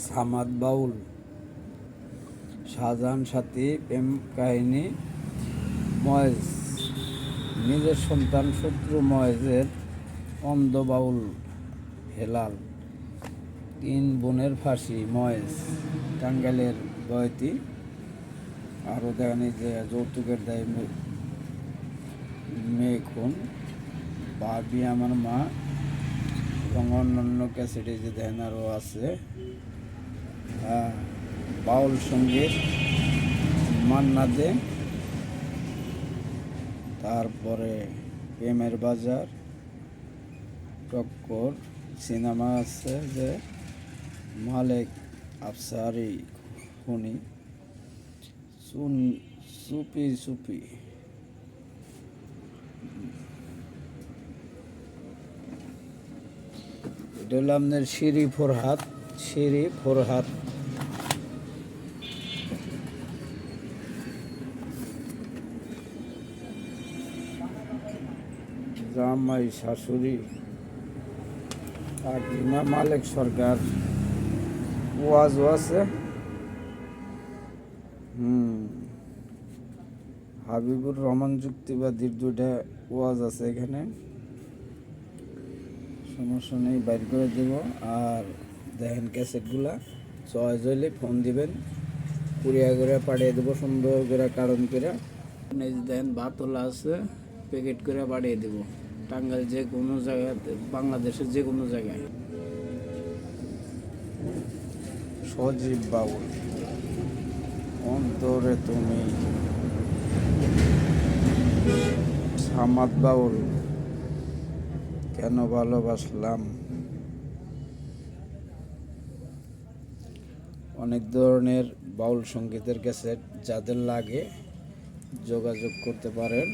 সামাদ বাউল, শাহজাহান সাথী, প্রেম কাহিনী, ময়েজ, নিজের সন্তান শত্রু ময়েজের অন্ধ বাউল, হেলাল, তিন বোনের ফাঁসি, ময়েজ, টাঙ্গাইলের বয়তি, আরও দেখেন যে যৌতুকের দায় মেয়ে খুন, ভাবি আমার মা, এবং অন্যান্য ক্যাসেটে যে দেন আরও আছে। বাউল সংগীত মান্না দে। তারপরে প্রেমের বাজার টক্কর সিনেমা আছে যে মালেক আফসারি খুনি চুন সুপি সুপি। এটা হলো আপনার সিঁড়ি সিঁড়ি ফোরহাত। জামাই শাশুড়ি কাকিমা মালিক সরকার। ওয়াজও আছে। হুম। হাবিবুর রহমান যুক্তিবাদীর দুইটা ওয়াজ আছে এখানে। সমস্যা নেই, বাইর করে দেব। আর দেখেন ক্যাসেটগুলা। চয়েস হইলে ফোন দিবেন। কুড়িয়া করে পাঠিয়ে দেবো সুন্দর করে, কারণ করে। দেখেন ভাতলা আছে প্যাকেট করে পাঠিয়ে দেবো। টাঙ্গাইল যে কোনো জায়গাতে বাংলাদেশের যে কোনো জায়গায়। সজীব বাউল অন্তরে তুমি। সামাদ বাউল কেন ভালোবাসলাম? অনেক ধরনের বাউল সঙ্গীতের ক্যাসেট যাদের লাগে যোগাযোগ করতে পারেন।